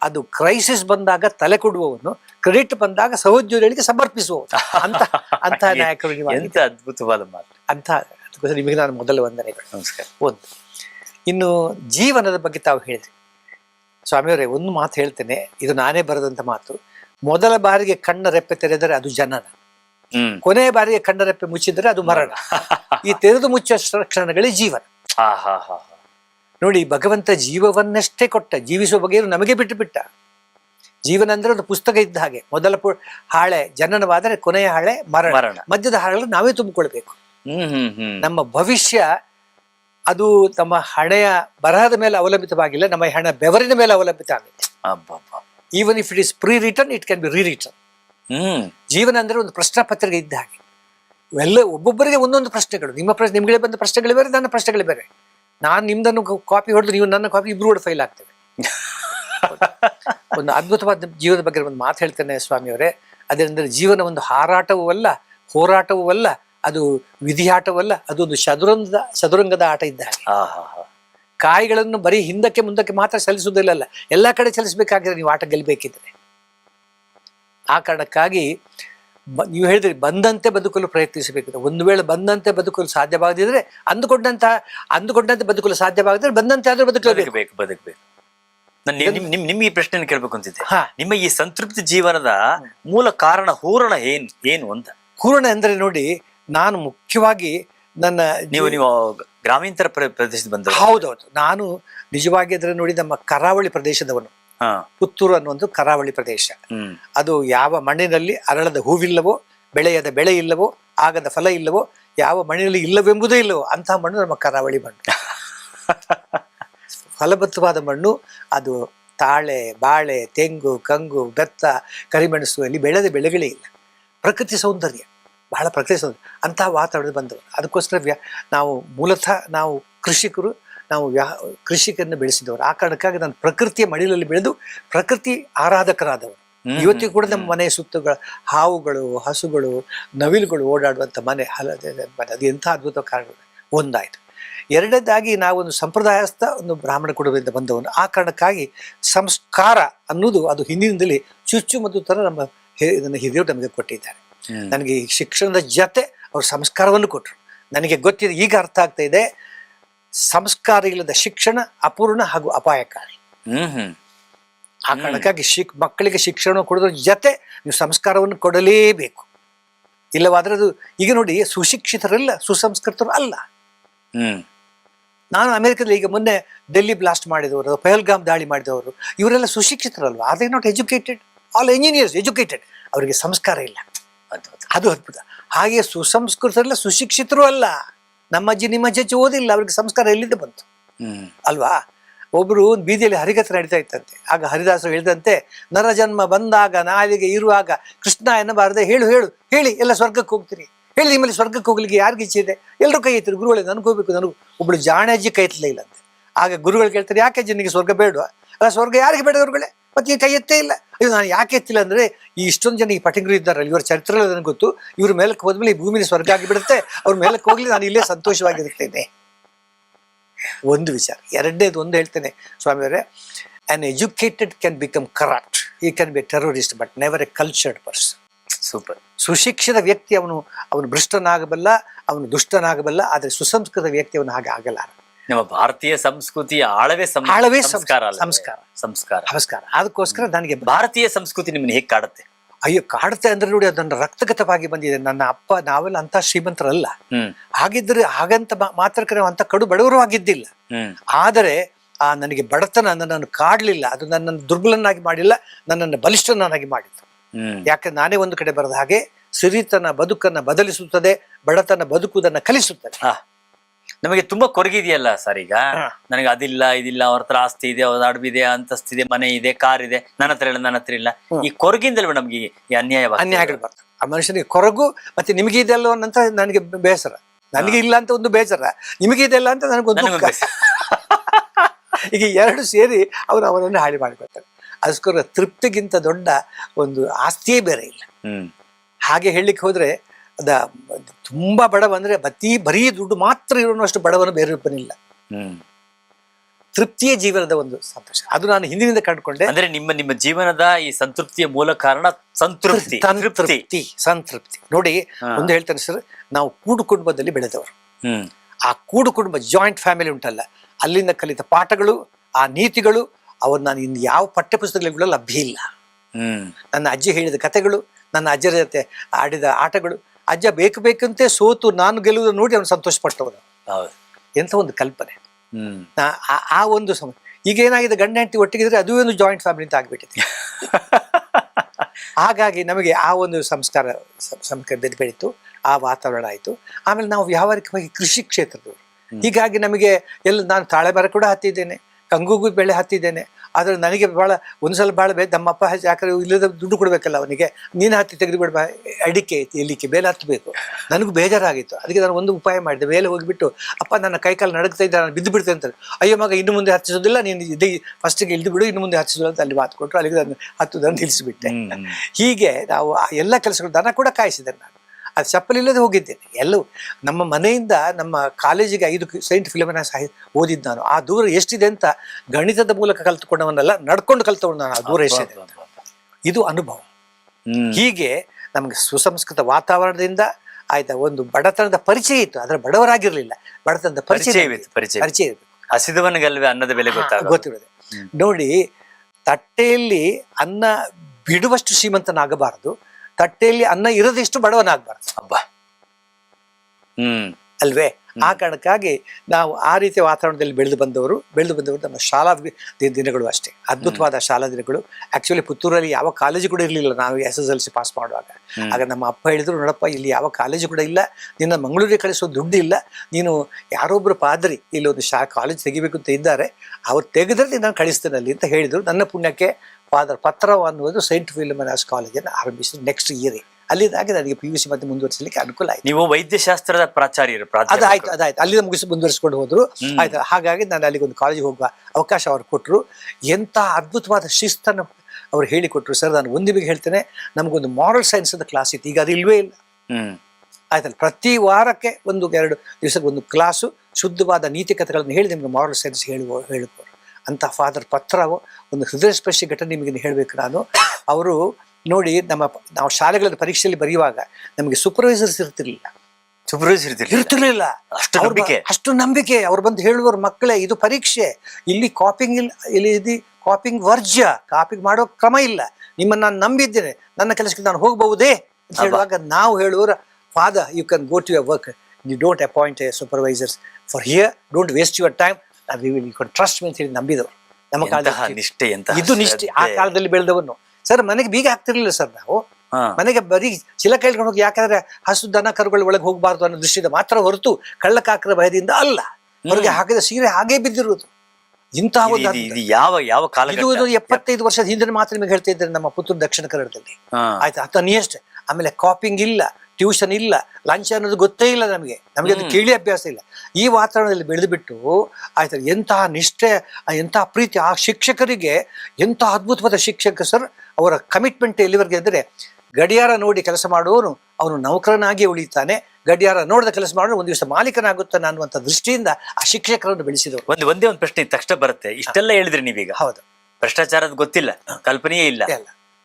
ಅದು ಕ್ರೈಸಿಸ್ ಬಂದಾಗ ತಲೆ ಕೊಡುವವನು ಕ್ರೆಡಿಟ್ ಬಂದಾಗ ಸಹೋದ್ಯೋಗಿಗಳಿಗೆ ಸಮರ್ಪಿಸುವವನು. ಅಂತ ಅಂತಹ ನಾಯಕರು. ಎಂತ ಅದ್ಭುತವಾದ ಮಾತು. ಅಂತ ಅದಕ್ಕೋಸ್ಕರ ನಿಮಗೆ ನಾನು ಮೊದಲು ವಂದನೆಗಳು. ನಮಸ್ಕಾರ. ಒಂದು ಇನ್ನು ಜೀವನದ ಬಗ್ಗೆ ತಾವು ಹೇಳಿದ್ರಿ. ಸ್ವಾಮಿಯವರೇ ಒಂದು ಮಾತು ಹೇಳ್ತೇನೆ. ಇದು ನಾನೇ ಬರೆದಂಥ ಮಾತು. ಮೊದಲ ಬಾರಿಗೆ ಕಣ್ಣ ರೆಪ್ಪೆ ತೆರೆದರೆ ಅದು ಜನನ. ಕೊನೆಯ ಬಾರಿಗೆ ಕಣ್ಣ ರೆಪ್ಪೆ ಮುಚ್ಚಿದರೆ ಅದು ಮರಣ. ಈ ತೆರೆದು ಮುಚ್ಚುವ ಕ್ಷಣಗಳೇ ಜೀವನ. ನೋಡಿ ಭಗವಂತ ಜೀವವನ್ನಷ್ಟೇ ಕೊಟ್ಟ ಜೀವಿಸುವ ಬಗೆಯನ್ನು ನಮಗೆ ಬಿಟ್ಟು ಬಿಟ್ಟ. ಜೀವನ ಅಂದ್ರೆ ಒಂದು ಪುಸ್ತಕ ಇದ್ದ ಹಾಗೆ. ಮೊದಲ ಪು ಹಾಳೆ ಜನನವಾದರೆ ಕೊನೆಯ ಹಾಳೆ ಮರಣ. ಮಧ್ಯದ ಹಾಳೆಗಳು ನಾವೇ ತುಂಬಿಕೊಳ್ಬೇಕು. ಹ್ಮ್ ಹ್ಮ್ ಹ್ಮ್. ನಮ್ಮ ಭವಿಷ್ಯ ಅದು ನಮ್ಮ ಹಣೆಯ ಬರಹದ ಮೇಲೆ ಅವಲಂಬಿತವಾಗಿಲ್ಲ ನಮ್ಮ ಹಣ ಬೆವರಿನ ಮೇಲೆ ಅವಲಂಬಿತ ಆಗುತ್ತೆ. Even if it is pre return it can be re return hmm. ಜೀವನ ಅಂದ್ರೆ ಒಂದು ಪ್ರಶ್ನೆ ಪತ್ರಿಕೆ ಇದ್ದ ಹಾಗೆ. ಎಲ್ಲ ಒಬ್ಬೊಬ್ಬರಿಗೆ ಒಂದೊಂದು ಪ್ರಶ್ನೆಗಳು. ನಿಮ್ಮ ಪ್ರಶ್ನೆ ನಿಮ್ಗೆ ಬಂದ ಪ್ರಶ್ನೆಗಳು ಬೇರೆ ನನ್ನ ಪ್ರಶ್ನೆಗಳು ಬೇರೆ. ನಾನು ನಿಮ್ದನ್ನು ಕಾಪಿ ಹೊಡೆದು ನೀವು ನನ್ನ ಕಾಪಿ ಇಬ್ರು ಕೂಡ ಫೈಲ್ ಆಗ್ತೇವೆ. ಒಂದು ಅದ್ಭುತವಾದ ಜೀವನದ ಬಗ್ಗೆ ಒಂದು ಮಾತು ಹೇಳ್ತೇನೆ ಸ್ವಾಮಿಯವರೇ ಅದರಿಂದ ಜೀವನ ಒಂದು ಹಾರಾಟವೂ ಅಲ್ಲ ಹೋರಾಟವೂ ಅಲ್ಲ ಅದು ವಿಧಿಯಾಟವಲ್ಲ ಅದೊಂದು ಚದುರಂಗದ ಚದುರಂಗದ ಆಟ ಇದ್ದ ಹಾಗೆ. ಹಾ ಹಾ ಹಾ. ಕಾಯಿಗಳನ್ನು ಬರೀ ಹಿಂದಕ್ಕೆ ಮುಂದಕ್ಕೆ ಮಾತ್ರ ಚಲಿಸುವುದಿಲ್ಲ ಎಲ್ಲ ಕಡೆ ಚಲಿಸಬೇಕಾಗಿದ್ರೆ ನೀವು ಆಟ ಗೆಲ್ಲಬೇಕಿದ್ರೆ ಆ ಕಾರಣಕ್ಕಾಗಿ ನೀವು ಹೇಳಿದ್ರಿ ಬಂದಂತೆ ಬದುಕಲು ಪ್ರಯತ್ನಿಸಬೇಕು ಒಂದು ವೇಳೆ ಬಂದಂತೆ ಬದುಕಲು ಸಾಧ್ಯವಾಗದಿದ್ರೆ ಅಂದುಕೊಂಡಂತ ಅಂದುಕೊಂಡಂತೆ ಬದುಕಲು ಸಾಧ್ಯವಾಗದಿದ್ರೆ ಬಂದಂತೆ ಆದ್ರೂ ಬದುಕಲೇಬೇಕು ಬದುಕಬೇಕು ಬದುಕಬೇಕು. ನಾನು ನಿಮ್ ನಿಮ್ ನಿಮ್ಗೆ ಈ ಪ್ರಶ್ನೆ ಕೇಳ್ಬೇಕು ಅಂತಿದ್ದೆ. ಹಾ. ನಿಮ್ಮ ಈ ಸಂತೃಪ್ತಿ ಜೀವನದ ಮೂಲ ಕಾರಣ ಹೂರಣ ಏನ್ ಏನು ಅಂತ? ಹೂರಣ ಅಂದ್ರೆ ನೋಡಿ ನಾನು ಮುಖ್ಯವಾಗಿ ನನ್ನ ನೀವು ನೀವು ಗ್ರಾಮೀಣ ಪ್ರ- ಪ್ರದೇಶದ ಬಂದ ಹೌದೌದು. ನಾನು ನಿಜವಾಗಿ ಅಂದ್ರೆ ನೋಡಿ ನಮ್ಮ ಕರಾವಳಿ ಪ್ರದೇಶದವನು. ಪುತ್ತೂರು ಅನ್ನೋದು ಕರಾವಳಿ ಪ್ರದೇಶ. ಅದು ಯಾವ ಮಣ್ಣಿನಲ್ಲಿ ಅರಳದ ಹೂವಿಲ್ಲವೋ ಬೆಳೆಯದ ಬೆಳೆ ಇಲ್ಲವೋ ಆಗದ ಫಲ ಇಲ್ಲವೋ ಯಾವ ಮಣ್ಣಿನಲ್ಲಿ ಇಲ್ಲವೆಂಬುದೇ ಇಲ್ಲವೋ ಅಂತಹ ಮಣ್ಣು ನಮ್ಮ ಕರಾವಳಿ ಮಣ್ಣು. ಫಲಬತ್ತವಾದ ಮಣ್ಣು ಅದು ತಾಳೆ ಬಾಳೆ ತೆಂಗು ಕಂಗು ಬೆತ್ತ ಕರಿಮೆಣಸು ಅಲ್ಲಿ ಬೆಳೆದ ಬೆಳೆಗಳೇ ಇಲ್ಲ. ಪ್ರಕೃತಿ ಸೌಂದರ್ಯ ಬಹಳ ಪ್ರಕೃತಿ ಸೌಂದರ್ಯ ಅಂತಹ ವಾತಾವರಣ ಬಂದವು ಅದಕ್ಕೋಸ್ಕರ ವ್ಯ ನಾವು ಮೂಲತಃ ನಾವು ಕೃಷಿಕರು ನಾವು ವ್ಯಾ ಕೃಷಿಕರನ್ನು ಬೆಳೆಸಿದವರು. ಆ ಕಾರಣಕ್ಕಾಗಿ ನಾನು ಪ್ರಕೃತಿಯ ಮಡಿಲಲ್ಲಿ ಬೆಳೆದು ಪ್ರಕೃತಿ ಆರಾಧಕರಾದವರು ಇವತ್ತಿಗೂ ಕೂಡ ನಮ್ಮ ಮನೆ ಸುತ್ತಗಳ ಹಾವುಗಳು ಹಸುಗಳು ನವಿಲುಗಳು ಓಡಾಡುವಂಥ ಮನೆ ಹಲ ಮನೆ ಅದು ಎಂಥ ಅದ್ಭುತ ಕಾರಣ ಒಂದಾಯಿತು. ಎರಡನೇದಾಗಿ ನಾವೊಂದು ಸಂಪ್ರದಾಯಸ್ಥ ಒಂದು ಬ್ರಾಹ್ಮಣ ಕುಟುಂಬದಿಂದ ಬಂದವನು. ಆ ಕಾರಣಕ್ಕಾಗಿ ಸಂಸ್ಕಾರ ಅನ್ನೋದು ಅದು ಹಿಂದಿನಿಂದಲೇ ಚುಚ್ಚು ಮತ್ತು ಥರ ನಮ್ಮ ಇದನ್ನು ಹಿರಿಯರು ನಮಗೆ ಕೊಟ್ಟಿದ್ದಾರೆ. ನನಗೆ ಈ ಶಿಕ್ಷಣದ ಜೊತೆ ಅವರು ಸಂಸ್ಕಾರವನ್ನು ಕೊಟ್ಟರು. ನನಗೆ ಗೊತ್ತಿದೆ ಈಗ ಅರ್ಥ ಆಗ್ತಾ ಇದೆ. ಸಂಸ್ಕಾರ ಇಲ್ಲದ ಶಿಕ್ಷಣ ಅಪೂರ್ಣ ಹಾಗೂ ಅಪಾಯಕಾರಿ. ಹ್ಮ್ ಆ ಕಾರಣಕ್ಕಾಗಿ ಶಿಕ್ ಮಕ್ಕಳಿಗೆ ಶಿಕ್ಷಣ ಕೊಡೋದ್ರ ಜೊತೆ ನೀವು ಸಂಸ್ಕಾರವನ್ನು ಕೊಡಲೇಬೇಕು. ಇಲ್ಲವಾದ್ರೆ ಅದು ಈಗ ನೋಡಿ ಸುಶಿಕ್ಷಿತರಲ್ಲ ಸುಸಂಸ್ಕೃತರು ಅಲ್ಲ. ಹ್ಮ್. ನಾನು ಅಮೆರಿಕದಲ್ಲಿ ಈಗ ಮೊನ್ನೆ ಡೆಲ್ಲಿ ಬ್ಲಾಸ್ಟ್ ಮಾಡಿದವರು ಪಹಲ್ಗಾಮ್ ದಾಳಿ ಮಾಡಿದವರು ಇವರೆಲ್ಲ ಸುಶಿಕ್ಷಿತರಲ್ವ? Are they not educated all engineers educated ಅವರಿಗೆ ಸಂಸ್ಕಾರ ಇಲ್ಲ. ಅದು ಅದ್ಭುತ. ಹಾಗೆ ಸುಸಂಸ್ಕೃತರಲ್ಲ ಸುಶಿಕ್ಷಿತರು ಅಲ್ಲ. ನಮ್ಮ ಅಜ್ಜಿ ನಿಮ್ಮ ಅಜ್ಜಿ ಅಜ್ಜಿ ಓದಿಲ್ಲ ಅವ್ರಿಗೆ ಸಂಸ್ಕಾರ ಎಲ್ಲಿಂದ ಬಂತು? ಅಲ್ವಾ? ಒಬ್ರು ಒಂದು ಬೀದಿಯಲ್ಲಿ ಹರಿಕಥೆ ನಡೀತಾ ಇತ್ತಂತೆ. ಆಗ ಹರಿದಾಸರು ಹೇಳಿದಂತೆ ನರಜನ್ಮ ಬಂದಾಗ ನಾಲಿಗೆ ಇರುವಾಗ ಕೃಷ್ಣ ಎನ್ನಬಾರದೆ ಹೇಳು ಹೇಳು ಹೇಳಿ ಎಲ್ಲ ಸ್ವರ್ಗಕ್ಕೆ ಹೋಗ್ತೀರಿ. ಹೇಳಿ ನಿಮ್ಮಲ್ಲಿ ಸ್ವರ್ಗಕ್ಕೆ ಹೋಗ್ಲಿಕ್ಕೆ ಯಾರಿಗೆ ಇಚ್ಛೆ ಇದೆ? ಎಲ್ಲರೂ ಕೈ ಎತ್ತಿರಿ ಗುರುಗಳೇ ನನಗೆ ಹೋಗ್ಬೇಕು ನನಗೆ. ಒಬ್ಳು ಜಾಣ ಅಜ್ಜಿ ಕೈ ಎತ್ತಲೇ ಇಲ್ಲಂತೆ. ಆಗ ಗುರುಗಳು ಕೇಳ್ತಾರೆ ಯಾಕೆ ಅಜ್ಜಿ ನಿನಗೆ ಸ್ವರ್ಗ ಬೇಡ ಅಲ್ಲ ಸ್ವರ್ಗ ಯಾರಿಗೆ ಬೇಡ ಗುರುಗಳೇ? ಮತ್ತೆ ಈ ಕೈ ಎತ್ತೇ ಇಲ್ಲ. ಅಯ್ಯೋ ನಾನು ಯಾಕೆ ಎತ್ತಿಲ್ಲ ಅಂದ್ರೆ, ಈ ಇಷ್ಟೊಂದು ಜನ ಈ ಪಟಿಂಗರು ಇದ್ದಾರಲ್ಲ ಇವರ ಚರಿತ್ರೆಲ್ಲ ನನಗೆ ಗೊತ್ತು. ಇವ್ರ ಮೇಲಕ್ಕೆ ಹೋದ್ಮೇಲೆ ಈ ಭೂಮಿನ ಸ್ವರ್ಗ ಆಗಿಬಿಡುತ್ತೆ. ಅವ್ರ ಮೇಲಕ್ಕೆ ಹೋಗ್ಲಿ, ನಾನು ಇಲ್ಲೇ ಸಂತೋಷವಾಗಿರ್ತೇನೆ ಒಂದು ವಿಚಾರ, ಎರಡನೇದು ಒಂದು ಹೇಳ್ತೇನೆ ಸ್ವಾಮಿಯವರೇ uneducated can become corrupt he can be terrorist but never a cultured person super ಸುಶಿಕ್ಷಿತ ವ್ಯಕ್ತಿ ಅವನು ಅವನು ಭ್ರಷ್ಟನಾಗಬಲ್ಲ, ಅವನು ದುಷ್ಟನಾಗಬಲ್ಲ, ಆದರೆ ಸುಸಂಸ್ಕೃತ ವ್ಯಕ್ತಿ ಅವನು ಹಾಗೆ ಆಗಲಾರ ನಮ್ಮ ಭಾರತೀಯ ಸಂಸ್ಕೃತಿಯ ಆಳವೇ ಆಳವೇ ಸಂಸ್ಕಾರ ಸಂಸ್ಕಾರ. ಸಂಸ್ಕಾರ. ನಮಸ್ಕಾರ. ಅದಕ್ಕೋಸ್ಕರ ನನಗೆ ಭಾರತೀಯ ಸಂಸ್ಕೃತಿ ನಿಮ್ಮನ್ನು ಹೇಗೆ ಕಾಡುತ್ತೆ? ಅಯ್ಯೋ ಕಾಡುತ್ತೆ ಅಂದ್ರೆ ನೋಡಿ ಅದು ನನ್ನ ರಕ್ತಗತವಾಗಿ ಬಂದಿದೆ. ನನ್ನ ಅಪ್ಪ ನಾವೆಲ್ಲ ಅಂತ ಶ್ರೀಮಂತರಲ್ಲ. ಹಾಗಿದ್ರೆ ಹಾಗಂತ ಮಾತ್ರ ಮಾತ್ರಕ್ಕೆ ನಾವು ಅಂತ ಕಡು ಬಡವರು ಆಗಿದ್ದಿಲ್ಲ. ಆದರೆ ಆ ನನಗೆ ಬಡತನ ನನ್ನನ್ನು ಕಾಡಲಿಲ್ಲ. ಅದು ನನ್ನನ್ನು ದುರ್ಬಲನಾಗಿ ಮಾಡಿಲ್ಲ. ನನ್ನನ್ನು ಬಲಿಷ್ಠನಾಗಿ ಮಾಡಿತ್ತು. ಯಾಕೆ ನಾನೇ ಒಂದು ಕಡೆ ಬರೆದ ಹಾಗೆ ಸಿರಿತನ ಬದುಕನ್ನ ಬದಲಿಸುತ್ತದೆ ಬಡತನ ಬದುಕುವುದನ್ನ ಕಲಿಸುತ್ತದೆ. ನಮಗೆ ತುಂಬಾ ಕೊರಗಿದೆಯಲ್ಲ ಸರ್ ಈಗ? ನನಗೆ ಅದಿಲ್ಲ ಇದಿಲ್ಲ ಅವ್ರ ಹತ್ರ ಆಸ್ತಿ ಇದೆ ಅವ್ರ ಅಡವಿದೆ ಅಂತಸ್ತಿದೆ ಮನೆ ಇದೆ ಕಾರ್ ಇದೆ ನನ್ನ ಹತ್ರ ಇಲ್ಲ ನನ್ನ ಹತ್ರ ಇಲ್ಲ. ಈ ಕೊರಗಿಂದಲ್ವ ನಮ್ಗೆ ಈ ಅನ್ಯಾಯ ಅನ್ಯಾಯಗಳು ಆ ಮನುಷ್ಯನಿಗೆ ಕೊರಗು ಮತ್ತೆ ನಿಮಗೆ ಇದೆಲ್ಲ ಅಂತ ನನಗೆ ಬೇಸರ. ನನಗೆ ಇಲ್ಲ ಅಂತ ಒಂದು ಬೇಸರ. ನಿಮಗೆ ಇದೆಲ್ಲ ಅಂತ ನನಗೊಂದು. ಈಗ ಎರಡು ಸೇರಿ ಅವನು ಅವನನ್ನು ಹಾಳಿ ಮಾಡಿಕೊಳ್ತಾರೆ. ಅದಕ್ಕೋಸ್ಕರ ತೃಪ್ತಿಗಿಂತ ದೊಡ್ಡ ಒಂದು ಆಸ್ತಿಯೇ ಬೇರೆ ಇಲ್ಲ. ಹ್ಮ್. ಹಾಗೆ ಹೇಳಲಿಕ್ಕೆ ಹೋದ್ರೆ ಅದ ತುಂಬಾ ಬಡವ ಅಂದ್ರೆ ಬತ್ತಿ ಬರೀ ದುಡ್ಡು ಮಾತ್ರ ಇರೋನಷ್ಟು ಬಡವನು ಬೇರೆ ಇಲ್ಲ ಹ್ಮ್. ತೃಪ್ತಿಯೇ ಜೀವನದ ಒಂದು ಸಂತೋಷ. ಅದು ನಾನು ಹಿಂದಿನಿಂದ ಕಂಡುಕೊಂಡೆ. ಅಂದ್ರೆ ನಿಮ್ಮ ನಿಮ್ಮ ಜೀವನದ ಈ ಸಂತೃಪ್ತಿಯ ಮೂಲ ಕಾರಣ ಸಂತೃಪ್ತಿ. ತೃಪ್ತಿ ಸಂತೃಪ್ತಿ ಸಂತೃಪ್ತಿ. ನೋಡಿ. ಒಂದು ಹೇಳ್ತಾನೆ ಸರ್ ನಾವು ಕೂಡು ಕುಟುಂಬದಲ್ಲಿ ಬೆಳೆದವರು. ಹ್ಮ್. ಆ ಕೂಡು ಕುಟುಂಬ ಜಾಯಿಂಟ್ ಫ್ಯಾಮಿಲಿ ಉಂಟಲ್ಲ ಅಲ್ಲಿಂದ ಕಲಿತ ಪಾಠಗಳು ಆ ನೀತಿಗಳು ಅವನ್ನ ನಾನು ಇನ್ನು ಯಾವ ಪಠ್ಯಪುಸ್ತಕಗಳು ಲಭ್ಯ ಇಲ್ಲ. ಹ್ಮ್. ನನ್ನ ಅಜ್ಜಿ ಹೇಳಿದ ಕಥೆಗಳು ನನ್ನ ಅಜ್ಜರ ಜೊತೆ ಆಡಿದ ಆಟಗಳು ಅಜ್ಜ ಬೇಕು ಬೇಕಂತೆ ಸೋತು ನಾನು ಗೆಲ್ಲುವುದು ನೋಡಿ ಅವನು ಸಂತೋಷ ಪಟ್ಟವನು ಎಂಥ ಒಂದು ಕಲ್ಪನೆ. ಆ- ಒಂದು ಸಮ ಈಗ ಏನಾಗಿದೆ ಗಂಡ ಹೆಂಡತಿ ಒಟ್ಟಿಗಿದ್ರೆ ಅದು ಒಂದು ಜಾಯಿಂಟ್ ಫ್ಯಾಮಿಲಿ ಅಂತ ಆಗ್ಬಿಟ್ಟಿದೆ. ಹಾಗಾಗಿ ನಮಗೆ ಆ ಒಂದು ಸಂಸ್ಕಾರ ಸಂಸ್ಕಾರ ಬೆಳೆ ಬೆಳೀತು ಆ ವಾತಾವರಣ ಆಯಿತು. ಆಮೇಲೆ ನಾವು ವ್ಯಾವಹಾರಿಕವಾಗಿ ಕೃಷಿ ಕ್ಷೇತ್ರದವರು. ಹೀಗಾಗಿ ನಮಗೆ ಎಲ್ಲ ನಾನು ತಾಳೆ ಮರ ಕೂಡ ಹತ್ತಿದ್ದೇನೆ ಕಂಗುಗೂ ಬೆಳೆ ಹತ್ತಿದ್ದೇನೆ ಆದರೆ ನನಗೆ ಭಾಳ ಒಂದ್ಸಲ ಭಾಳ ಬೇ ನಮ್ಮಪ್ಪ ಯಾಕಂದ್ರೆ ಇಲ್ಲದ ದುಡ್ಡು ಕೊಡಬೇಕಲ್ಲ ಅವನಿಗೆ ನೀನು ಹತ್ತಿ ತೆಗೆದು ಅಡಿಕೆ ಅಡಿಕೆ ಎಲ್ಲಿಕ್ಕೆ ಬೇಲೆ ಹತ್ತಬೇಕು ನನಗೂ ಬೇಜಾರಾಗಿತ್ತು. ಅದಕ್ಕೆ ನಾನು ಒಂದು ಉಪಾಯ ಮಾಡಿದೆ. ಮೇಲೆ ಹೋಗಿಬಿಟ್ಟು ಅಪ್ಪ ನನ್ನ ಕೈಕಾಲು ನಡಗ್ತಾ ಇದ್ದ ನಾನು ಬಿದ್ದು ಬಿಡ್ತೇನೆ ಅಂತಾರೆ. ಅಯ್ಯೋ ಮಗ ಇನ್ನು ಮುಂದೆ ಹತ್ತಿಸೋದಿಲ್ಲ ನೀನು ಫಸ್ಟ್ ಫಸ್ಟಿಗೆ ಇಳಿದು ಬಿಡು ಇನ್ನು ಮುಂದೆ ಹತ್ತಿಸೋದಿಲ್ಲ ಅಂತ ಅಲ್ಲಿ ಮಾತು ಕೊಟ್ಟರು. ಅಲ್ಲಿಗೆ ನಾನು ಹತ್ತುದನ್ನು ನಿಲ್ಲಿಸಿಬಿಟ್ಟೆ. ಹೀಗೆ ನಾವು ಆ ಎಲ್ಲ ಕೆಲಸಗಳು ದನ ಕೂಡ ಕಾಯಿಸಿದೆ ನಾನು. ಅದು ಚಪ್ಪಲಿ ಇಲ್ಲದೆ ಹೋಗಿದ್ದೇನೆ. ಎಲ್ಲವೂ. ನಮ್ಮ ಮನೆಯಿಂದ ನಮ್ಮ ಕಾಲೇಜಿಗೆ ಐದು ಸೈಂಟ್ ಫಿಲಮಿನ ಸಾಹಿ ಓದಿದ್ದು ನಾನು. ಆ ದೂರ ಎಷ್ಟಿದೆ ಅಂತ ಗಣಿತದ ಮೂಲಕ ಕಲ್ತುಕೊಂಡವನ್ನೆಲ್ಲ ನಡ್ಕೊಂಡು ಕಲ್ತವನು ನಾನು. ಆ ದೂರ ಎಷ್ಟಿದೆ. ಇದು ಅನುಭವ. ಹೀಗೆ ನಮಗೆ ಸುಸಂಸ್ಕೃತ ವಾತಾವರಣದಿಂದ ಆಯ್ತಾ ಒಂದು ಬಡತನದ ಪರಿಚಯ ಇತ್ತು. ಅದರ ಬಡವರಾಗಿರಲಿಲ್ಲ. ಬಡತನದ ಪರಿಚಯ ಪರಿಚಯ ಪರಿಚಯ ಹಸಿದವನಿಗಲ್ವೇ ಅನ್ನದ ಬೆಲೆ ಗೊತ್ತಾಗ ಗೊತ್ತಿರೋದೆ. ನೋಡಿ ತಟ್ಟೆಯಲ್ಲಿ ಅನ್ನ ಬಿಡುವಷ್ಟು ಶ್ರೀಮಂತನಾಗಬಾರದು. ತಟ್ಟೆಯಲ್ಲಿ ಅನ್ನ ಇರದಿಷ್ಟು ಬಡವನಾಗ್ಬಾರ್ದು. ಹಬ್ಬ ಹ್ಮ್. ಅಲ್ವೇ? ಆ ಕಾರಣಕ್ಕಾಗಿ ನಾವು ಆ ರೀತಿಯ ವಾತಾವರಣದಲ್ಲಿ ಬೆಳೆದು ಬಂದವರು ಬೆಳೆದು ಬಂದವರು ನಮ್ಮ ಶಾಲಾ ದಿನಗಳು ಅಷ್ಟೇ. ಅದ್ಭುತವಾದ ಶಾಲಾ ದಿನಗಳು. ಆಕ್ಚುಲಿ ಪುತ್ತೂರಲ್ಲಿ ಯಾವ ಕಾಲೇಜು ಕೂಡ ಇರಲಿಲ್ಲ ನಾವು S S L C pass ಮಾಡುವಾಗ. ಆಗ ನಮ್ಮ ಅಪ್ಪ ಹೇಳಿದ್ರು ನೋಡಪ್ಪ ಇಲ್ಲಿ ಯಾವ ಕಾಲೇಜು ಕೂಡ ಇಲ್ಲ. ನಿನ್ನ ಮಂಗಳೂರಿಗೆ ಕಳಿಸೋ ದುಡ್ಡು ಇಲ್ಲ. ನೀನು ಯಾರೊಬ್ಬರು ಪಾದ್ರಿ ಇಲ್ಲಿ ಒಂದು ಶಾ ಕಾಲೇಜ್ ತೆಗಿಬೇಕು ಅಂತ ಇದ್ದಾರೆ. ಅವ್ರು ತೆಗೆದ್ರೆ ನಾನು ಕಳಿಸ್ತೇನೆ ಅಲ್ಲಿ ಅಂತ ಹೇಳಿದ್ರು. ನನ್ನ ಪುಣ್ಯಕ್ಕೆ ಫಾದರ್ ಪತ್ರವ್ ಅನ್ನುವುದು ಸೈಂಟ್ ಫಿಲಮನಾಸ್ ಕಾಲೇಜನ್ನು ಆರಂಭಿಸಿದ್ರು ನೆಕ್ಸ್ಟ್ ಇಯರ್ ಅಲ್ಲಿದಾಗ ನನಗೆ ಪಿ ಯು ಸಿ ಮತ್ತೆ ಮುಂದುವರಿಸಲಿಕ್ಕೆ ಅನುಕೂಲ ಆಯ್ತು. ನೀವು ವೈದ್ಯಶಾಸ್ತ್ರದ ಪ್ರಾಚಾರ್ಯರು ಅದಾಯ್ತು. ಅದಾಯ್ತು ಅಲ್ಲಿಂದ ಮುಗಿಸಿ ಮುಂದುವರಿಸಿಕೊಂಡು ಹೋದ್ರು. ಆಯ್ತು ಹಾಗಾಗಿ ನಾನು ಅಲ್ಲಿಗೆ ಒಂದು ಕಾಲೇಜಿಗೆ ಹೋಗುವ ಅವಕಾಶ ಅವ್ರು ಕೊಟ್ಟರು ಎಂಥ ಅದ್ಭುತವಾದ ಶಿಸ್ತನ್ನು ಅವ್ರು ಹೇಳಿಕೊಟ್ರು. ಸರ್ ನಾನು ಒಂದು ಬಿಗೆ ಹೇಳ್ತೇನೆ ನಮಗೊಂದು ಮಾರಲ್ ಸೈನ್ಸ್ ಅಂತ ಕ್ಲಾಸ್ ಇತ್ತು. ಈಗ ಅದು ಇಲ್ವೇ ಇಲ್ಲ. ಆಯ್ತಲ್ಲ ಪ್ರತಿ ವಾರಕ್ಕೆ ಒಂದು ಎರಡು ದಿವಸಕ್ಕೆ ಒಂದು ಕ್ಲಾಸು ಶುದ್ಧವಾದ ನೀತಿ ಕಥೆಗಳನ್ನು ಹೇಳಿ ನಿಮಗೆ ಮಾರಲ್ ಸೈನ್ಸ್ ಹೇಳುವ ಹೇಳುವರು ಅಂತ ಫಾದರ್ ಪತ್ರ ಒಂದು ಹೃದಯ ಸ್ಪರ್ಶಿ ಘಟನೆ ನಿಮಗೆ ಹೇಳಬೇಕು ನಾನು. ಅವರು ನೋಡಿ ನಮ್ಮ ನಾವು ಶಾಲೆಗಳಲ್ಲಿ ಪರೀಕ್ಷೆಯಲ್ಲಿ ಬರೆಯುವಾಗ ನಮಗೆ ಸೂಪರ್ವೈಸರ್ಸ್ ಇರ್ತಿರ್ಲಿಲ್ಲ. ಸೂಪರ್ವೈಸರ್ ಇರ್ತಿರ್ಲಿಲ್ಲ. ಅಷ್ಟು ನಂಬಿಕೆ. ಅಷ್ಟು ನಂಬಿಕೆ. ಅವ್ರು ಬಂದು ಹೇಳುವರು ಮಕ್ಕಳೇ ಇದು ಪರೀಕ್ಷೆ. ಇಲ್ಲಿ ಕಾಪಿಂಗ್ ಇಲ್ಲ ಇಲ್ಲಿ ಇದು ಕಾಪಿಂಗ್ ವರ್ಜ್ಯ. ಕಾಪಿಂಗ್ ಮಾಡೋ ಕ್ರಮ ಇಲ್ಲ. ನಿಮ್ಮನ್ನು ನಾನು ನಂಬಿದ್ದೇನೆ. ನನ್ನ ಕೆಲಸಕ್ಕೆ ನಾನು ಹೋಗಬಹುದೇ? ಅಂತ ಹೇಳುವಾಗ ನಾವು ಹೇಳುವರ father you can go to your work you don't appoint a supervisors for here don't waste your time trust means ಹೇಳಿ ನಂಬಿದವರು. ನಮ್ಮ ಕಾಲದ ನಿಷ್ಠೆ ಅಂತ ಇದು ನಿಷ್ಠೆ ಆ ಕಾಲದಲ್ಲಿ ಬೆಳೆದವನು. ಸರ್ ಮನೆಗೆ ಬೀಗ ಹಾಕ್ತಿರ್ಲಿಲ್ಲ ಸರ್ ನಾವು. ಮನೆಗೆ ಬರೀ ಚಿಲ ಕೈಲ್ಕೊಂಡು ಹೋಗಿ ಯಾಕಂದ್ರೆ ಹಸು ದನ ಕರುಗಳು ಒಳಗೆ ಹೋಗಬಾರ್ದು ಅನ್ನೋ ದೃಷ್ಟಿಯಿಂದ ಮಾತ್ರ ಹೊರತು ಕಳ್ಳಕಾಕರ ಭಯದಿಂದ ಅಲ್ಲ. ಹೊರಗೆ ಹಾಕಿದ ಸೀರೆ ಹಾಗೆ ಬಿದ್ದಿರುವುದು. ಇಂತಹ ಒಂದು ಇದು- ಇದು ಯಾವ ಯಾವ ಇದು ಕಾಲಘಟ್ಟ ಒಂದು ಎಪ್ಪತ್ತೈದು ವರ್ಷದ ಹಿಂದಿನ ಮಾತ್ರ ನಿಮಗೆ ಹೇಳ್ತಾ ಇದ್ದಾರೆ ನಮ್ಮ ಪುತ್ರ ದಕ್ಷಿಣ ಕನ್ನಡದಲ್ಲಿ. ಆಯ್ತಾ? ಅಂತ ನಿಯಷ್ಟೇ ಆಮೇಲೆ ಕಾಪಿಂಗ್ ಇಲ್ಲ. ಟ್ಯೂಷನ್ ಇಲ್ಲ. ಲಂಚ್ ಅನ್ನೋದು ಗೊತ್ತೇ ಇಲ್ಲ ನಮಗೆ. ನಮಗೆ ಅದು ಕೇಳಿ ಅಭ್ಯಾಸ ಇಲ್ಲ. ಈ ವಾತಾವರಣದಲ್ಲಿ ಬೆಳೆದು ಬಿಟ್ಟು ಆಯ್ತಾ ಎಂತಹ ನಿಷ್ಠೆ ಎಂತಹ ಪ್ರೀತಿ ಆ ಶಿಕ್ಷಕರಿಗೆ ಎಂತಹ ಅದ್ಭುತವಾದ ಶಿಕ್ಷಕ ಸರ್ ಅವರ ಕಮಿಟ್ಮೆಂಟ್ ಎಲ್ಲಿವರೆಗೆ ಅಂದರೆ ಗಡಿಯಾರ ನೋಡಿ ಕೆಲಸ ಮಾಡುವವನು ಅವನು ನೌಕರನಾಗಿ ಉಳಿತಾನೆ ಗಡಿಯಾರ ನೋಡದ ಕೆಲಸ ಮಾಡುವನು ಒಂದು ದಿವಸ ಮಾಲೀಕನಾಗುತ್ತಾನೆ ಅನ್ನುವಂಥ ದೃಷ್ಟಿಯಿಂದ ಆ ಶಿಕ್ಷಕರನ್ನು ಬೆಳೆಸಿದವರು. ಒಂದು ಒಂದೇ ಒಂದು ಪ್ರಶ್ನೆ ತಕ್ಷಣ ಬರುತ್ತೆ. ಇಷ್ಟೆಲ್ಲ ಹೇಳಿದ್ರಿ ನೀವೀಗ. ಹೌದು. ಭ್ರಷ್ಟಾಚಾರದ ಗೊತ್ತಿಲ್ಲ. ಕಲ್ಪನೆಯೇ ಇಲ್ಲ.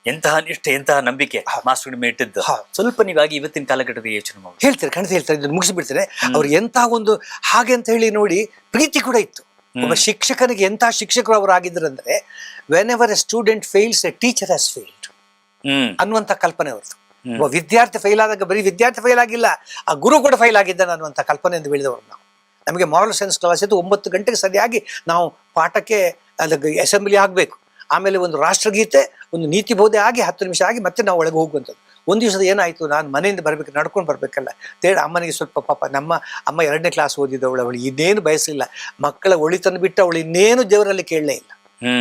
ಎಂತಹ ನಿಷ್ಠೆ ಎಂತಹ ನಂಬಿಕೆ ಮಾಸ್ಟರ್ ಮೇಲೆ ಇಟ್ಟಿದ್ದು. ಸ್ವಲ್ಪ ನೀವಾಗಿ ಇವತ್ತಿನ ಕಾಲಘಟ್ಟದ ಯೋಚನೆ ಮಾಡಿ ಹೇಳ್ತಾರೆ ಖಂಡಿತ ಹೇಳ್ತಾರೆ ಇದನ್ನು ಮುಗಿಸಿಬಿಡ್ತಾರೆ ಅವ್ರು ಎಂತಹ ಒಂದು ಹಾಗೆ ಅಂತ ಹೇಳಿ ನೋಡಿ ಪ್ರೀತಿ ಕೂಡ ಇತ್ತು. ಒಬ್ಬ ಶಿಕ್ಷಕನಿಗೆ ಎಂತಹ ಶಿಕ್ಷಕರು ಅವರು ಆಗಿದ್ರಂದ್ರೆ whenever a student fails a teacher has failed ಅನ್ನುವಂತಹ ಅನ್ನುವಂಥ ಕಲ್ಪನೆ ಅವ್ರದ್ದು. ಒಬ್ಬ ವಿದ್ಯಾರ್ಥಿ ಫೈಲ್ ಆದಾಗ ಬರೀ ವಿದ್ಯಾರ್ಥಿ ಫೈಲ್ ಆಗಿಲ್ಲ ಆ ಗುರು ಕೂಡ ಫೈಲ್ ಆಗಿದ್ದಾನೆ ಅನ್ನುವಂತಹ ಕಲ್ಪನೆ ಎಂದು ಬೆಳೆದವರು ನಾವು. ನಮಗೆ ಮಾರಲ್ ಸೈನ್ಸ್ ಕ್ಲಾಸ್ ಇದ್ದು ಒಂಬತ್ತು ಗಂಟೆಗೆ ಸರಿಯಾಗಿ ನಾವು ಪಾಠಕ್ಕೆ ಅದಕ್ಕೆ ಅಸೆಂಬ್ಲಿ ಆಗಬೇಕು. ಆಮೇಲೆ ಒಂದು ರಾಷ್ಟ್ರಗೀತೆ ಒಂದು ನೀತಿ ಬೋಧೆ ಆಗಿ ಹತ್ತು ನಿಮಿಷ ಆಗಿ ಮತ್ತೆ ನಾವು ಒಳಗೆ ಹೋಗುವಂಥದ್ದು. ಒಂದು ದಿವಸದ ಏನಾಯಿತು ನಾನು ಮನೆಯಿಂದ ಬರಬೇಕು ನಡ್ಕೊಂಡು ಬರಬೇಕಲ್ಲ. ತೇಡ ಅಮ್ಮನಿಗೆ ಸ್ವಲ್ಪ ಪಾಪ ನಮ್ಮ ಅಮ್ಮ ಎರಡನೇ ಕ್ಲಾಸ್ ಓದಿದವಳು ಅವಳು. ಇನ್ನೇನು ಬಯಸಲಿಲ್ಲ ಮಕ್ಕಳ ಒಳಿತನ್ನು ಬಿಟ್ಟು ಅವಳು ಇನ್ನೇನು ದೇವರಲ್ಲಿ ಕೇಳಲೇ ಇಲ್ಲ.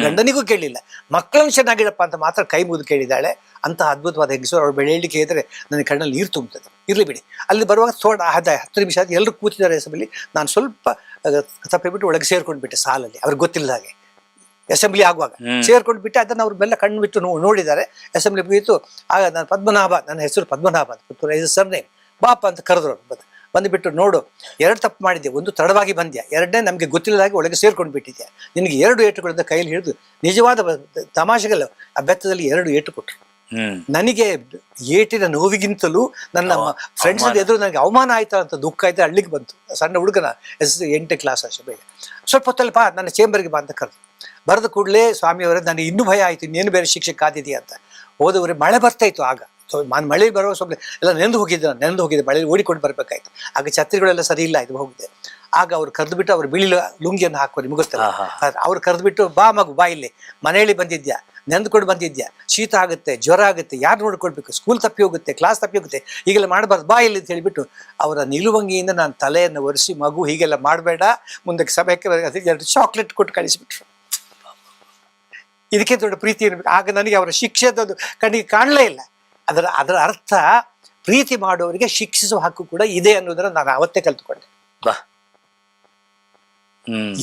ಗಂಡನಿಗೂ ಕೇಳಲಿಲ್ಲ ಮಕ್ಕಳನ್ನು ಚೆನ್ನಾಗಿಡಪ್ಪ ಅಂತ ಮಾತ್ರ ಕೈ ಮುಗಿದು ಕೇಳಿದ್ದಾಳೆ. ಅಂತಹ ಅದ್ಭುತವಾದ ಹೆಂಗಸು ಅವಳು ಬೆಳೆಯಲಿಕ್ಕೆ ಇದ್ರೆ ನನ್ನ ಕಣ್ಣಲ್ಲಿ ನೀರು ತುಂಬುತ್ತದೆ ಇರಲಿ ಬಿಡಿ. ಅಲ್ಲಿ ಬರುವಾಗ ಥೋಡ ಹದ ಹತ್ತು ನಿಮಿಷ ಆದ ಎಲ್ಲರೂ ಕೂತಿದ್ದಾರೆ ಸಭೆಯಲ್ಲಿ ನಾನು ಸ್ವಲ್ಪ ತಪ್ಪಿಬಿಟ್ಟು ಒಳಗೆ ಸೇರ್ಕೊಂಡು ಬಿಟ್ಟೆ ಸಾಲಲ್ಲಿ. ಅವ್ರಿಗೆ ಗೊತ್ತಿಲ್ಲದ ಹಾಗೆ. ಅಸೆಂಬ್ಲಿ ಆಗುವಾಗ. ಸೇರ್ಕೊಂಡು ಬಿಟ್ಟು ಅದನ್ನು ಅವ್ರು ಬೆಲ್ಲ ಕಣ್ಣು ಬಿಟ್ಟು ನೋಡಿದ್ದಾರೆ. ಅಸೆಂಬ್ಲಿ ಬಿತ್ತು ಆಗ ನಾನು ಪದ್ಮನಾಭ ನನ್ನ ಹೆಸರು ಪದ್ಮನಾಭ ಅಂತ ಸರ್ನೇಮ್ ಬಾಪ ಅಂತ ಕರೆದ್ರು ಬಂದು. ಬಂದುಬಿಟ್ಟು ನೋಡು ಎರಡು ತಪ್ಪು ಮಾಡಿದ್ದೆ ಒಂದು ತಡವಾಗಿ ಬಂದ್ಯಾ? ಎರಡನೇ ನಮಗೆ ಗೊತ್ತಿಲ್ಲದಾಗಿ ಒಳಗೆ ಸೇರ್ಕೊಂಡು ಬಿಟ್ಟಿದ್ಯಾ? ನಿನಗೆ ಎರಡು ಏಟುಗಳಿಂದ ಕೈಯಲ್ಲಿ ಹಿಡಿದು ನಿಜವಾದ ತಮಾಷೆಗಳು ಆ ಬೆತ್ತದಲ್ಲಿ ಎರಡು ಏಟು ಕೊಟ್ಟರು ನನಗೆ ಏಟಿನ ನೋವಿಗಿಂತಲೂ ನನ್ನ ಫ್ರೆಂಡ್ಸ್. ಎದುರು ನನಗೆ ಅವಮಾನ ಆಯ್ತಾ ಅಂತ ದುಃಖ ಆಯ್ತಾ ಹಳ್ಳಿಗೆ ಬಂತು. ಸಣ್ಣ ಹುಡುಗನ ಎಸ್ ಎಂಟನೇ ಕ್ಲಾಸ್ ಅಷ್ಟೇ ಬೇಗ. ಸ್ವಲ್ಪ ಹೊತ್ತಲ್ಲಿ ಬಾ ನನ್ನ ಚೇಂಬರ್ಗೆ ಬಾ ಅಂತ ಕರೆದು ಬರೆದ ಕೂಡಲೇ ಸ್ವಾಮಿಯವರೇ ನನಗೆ ಇನ್ನೂ ಭಯ ಆಯ್ತು ಇನ್ನೇನು ಬೇರೆ ಶಿಕ್ಷೆ ಕಾದಿದೆಯಾ? ಅಂತ. ಹೋದವರೇ ಮಳೆ ಬರ್ತಾ ಇತ್ತು ಆಗ. ಸೊ ನಾನು ಮಳೆ ಬರೋ ಸ್ವಲ್ಪ ಎಲ್ಲ ನೆನೆದು ಹೋಗಿದ್ದೆ ನಾನು ನೆಂದು ಹೋಗಿದ್ದೆ ಮಳೆ ಓಡಿಕೊಂಡು ಬರಬೇಕಾಯ್ತು. ಆಗ ಛತ್ರಿಗಳೆಲ್ಲ ಸರಿ ಇಲ್ಲ ಇದು ಹೋಗಿದೆ. ಆಗ ಅವ್ರು ಕರೆದುಬಿಟ್ಟು ಅವ್ರು ಬಿಳಿ ಲುಂಗಿಯನ್ನು ಹಾಕೋ ನಿಮ್ಗೆ ಗೊತ್ತಲ್ಲ? ಹಾ, ಅವ್ರು ಕರೆದುಬಿಟ್ಟು ಬಾ ಮಗು ಬಾ ಇಲ್ಲಿ. ಮನೆಯಲ್ಲಿ ಬಂದಿದ್ಯಾ? ನೆಂದ್ಕೊಂಡು ಬಂದಿದ್ಯಾ? ಶೀತ ಆಗುತ್ತೆ ಜ್ವರ ಆಗುತ್ತೆ ಯಾರು ನೋಡ್ಕೊಳ್ಬೇಕು? ಸ್ಕೂಲ್ ತಪ್ಪಿ ಹೋಗುತ್ತೆ ಕ್ಲಾಸ್ ತಪ್ಪಿ ಹೋಗುತ್ತೆ ಈಗೆಲ್ಲ ಮಾಡಬಾರ್ದು ಬಾ ಇಲ್ಲಿ ಅಂತ ಹೇಳಿಬಿಟ್ಟು ಅವರ ನಿಲುವಂಗಿಯಿಂದ ನಾನು ತಲೆಯನ್ನು ಒರೆಸಿ ಮಗು ಹೀಗೆಲ್ಲ ಮಾಡಬೇಡ ಮುಂದಕ್ಕೆ ಸಭೆಗೆ ಚಾಕ್ಲೇಟ್ ಕೊಟ್ಟು ಕಳಿಸಿಬಿಟ್ರು. ಇದಕ್ಕೆ ದೊಡ್ಡ ಪ್ರೀತಿ ಇರಬೇಕು. ಆಗ ನನಗೆ ಅವರ ಶಿಕ್ಷೆ ಅದು ಕಣ್ಣಿಗೆ ಕಾಣಲೇ ಇಲ್ಲ. ಅದರ ಅದರ ಅರ್ಥ ಪ್ರೀತಿ ಮಾಡುವವರಿಗೆ ಶಿಕ್ಷಿಸುವ ಹಕ್ಕು ಕೂಡ ಇದೆ ಅನ್ನೋದನ್ನ ನಾನು ಅವತ್ತೇ ಕಲ್ತುಕೊಂಡೆ.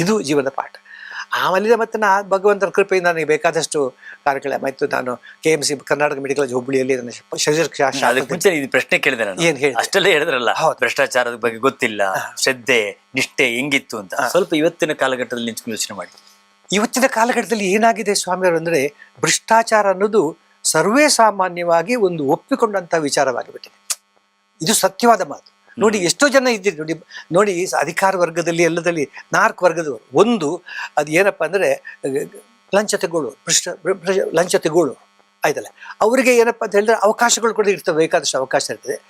ಇದು ಜೀವನದ ಪಾಠ. ಆಮೇಲೆ ಮತ್ತೆ ನಾ ಭಗವಂತನ ಕೃಪೆಯಿಂದ ನನಗೆ ಬೇಕಾದಷ್ಟು ಕಾರ್ಯಕ್ರಮ ಆಯ್ತು. ನಾನು K M C Karnataka medical college ಹುಬ್ಬಳ್ಳಿಯಲ್ಲಿ ನನ್ನ ಶರೀರ ಇದು ಪ್ರಶ್ನೆ ಕೇಳಿದೆ ನಾನು. ಏನ್ ಹೇಳಿ ಅಷ್ಟೆಲ್ಲ ಹೇಳಿದ್ರಲ್ಲ. ಭ್ರಷ್ಟಾಚಾರದ ಬಗ್ಗೆ ಗೊತ್ತಿಲ್ಲ ಶ್ರದ್ಧೆ ನಿಷ್ಠೆ ಹೆಂಗಿತ್ತು ಅಂತ. ಸ್ವಲ್ಪ ಇವತ್ತಿನ ಕಾಲಘಟ್ಟದಲ್ಲಿ ನಿಂತ್ಕೊಂಡು ಯೋಚನೆ ಮಾಡಿ. ಇವತ್ತಿನ ಕಾಲಘಟ್ಟದಲ್ಲಿ ಏನಾಗಿದೆ ಸ್ವಾಮಿಯವರು ಅಂದರೆ ಭ್ರಷ್ಟಾಚಾರ ಅನ್ನೋದು ಸರ್ವೇ ಸಾಮಾನ್ಯವಾಗಿ ಒಂದು ಒಪ್ಪಿಕೊಂಡಂಥ ವಿಚಾರವಾಗಿಬಿಟ್ಟಿದೆ. ಇದು ಸತ್ಯವಾದ ಮಾತು. ನೋಡಿ ಎಷ್ಟೋ ಜನ ಇದ್ದೀರಿ. ನೋಡಿ ನೋಡಿ ಅಧಿಕಾರ ವರ್ಗದಲ್ಲಿ ಎಲ್ಲದಲ್ಲಿ ನಾಲ್ಕು ವರ್ಗದವರು. ಒಂದು ಅದು ಏನಪ್ಪ ಅಂದರೆ ಲಂಚ ತಗೊಳ್ಳೋರು ಭ್ರಷ್ಟ ಭ್ರ- ಭ್ರ- ಲಂಚ ತಗೊಳ್ಳೋರು ಆಯ್ತಲ್ಲ. ಅವರಿಗೆ ಏನಪ್ಪ ಅಂತ ಹೇಳಿದ್ರೆ ಅವಕಾಶಗಳು ಕೂಡ ಇರ್ತವೆ ಬೇಕಾದಷ್ಟು ಅವಕಾಶ ಇರ್ತದೆ.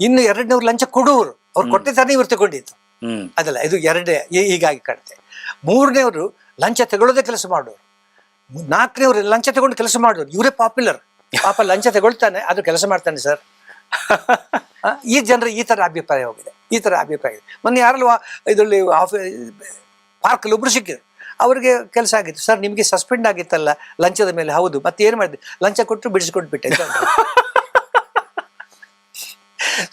ಇನ್ನು ಎರಡನೇವ್ರು ಲಂಚ ಕೊಡುವವರು. ಅವ್ರು ಕೊಟ್ಟಿದ್ದಾನೆ ಇವ್ರು ತಗೊಂಡಿದ್ದು. ಅದಲ್ಲ ಇದು ಎರಡೇ ಹೀಗಾಗಿ ಕಾಣುತ್ತೆ. ಮೂರನೇವರು ಲಂಚ ತಗೊಳ್ಳೋದೇ ಕೆಲಸ ಮಾಡೋರು. ನಾಲ್ಕನೇವರು ಲಂಚ ತಗೊಂಡು ಕೆಲಸ ಮಾಡೋರು. ಇವರೇ ಪಾಪ್ಯುಲರ್. ಪಾಪ ಲಂಚ ತಗೊಳ್ತಾನೆ ಅದು ಕೆಲಸ ಮಾಡ್ತಾನೆ ಸರ್. ಈ ಜನರ ಈ ತರ ಅಭಿಪ್ರಾಯ ಹೋಗಿದೆ. ಈ ಥರ ಅಭಿಪ್ರಾಯ ಇದೆ. ಮೊನ್ನೆ ಯಾರಲ್ವ ಇದರಲ್ಲಿ ಆಫೀ, ಪಾರ್ಕಲ್ಲಿ ಒಬ್ರು ಸಿಕ್ಕಿದ್ರು. ಅವರಿಗೆ ಕೆಲಸ ಆಗಿತ್ತು. ಸರ್, ನಿಮಗೆ ಸಸ್ಪೆಂಡ್ ಆಗಿತ್ತಲ್ಲ ಲಂಚದ ಮೇಲೆ? ಹೌದು. ಮತ್ತೆ ಏನು ಮಾಡಿದೆ ಲಂಚ ಕೊಟ್ಟು ಬಿಡಿಸ್ಕೊಟ್ಬಿಟ್ಟೆ ಅಂತ ಅಂದ್ರು.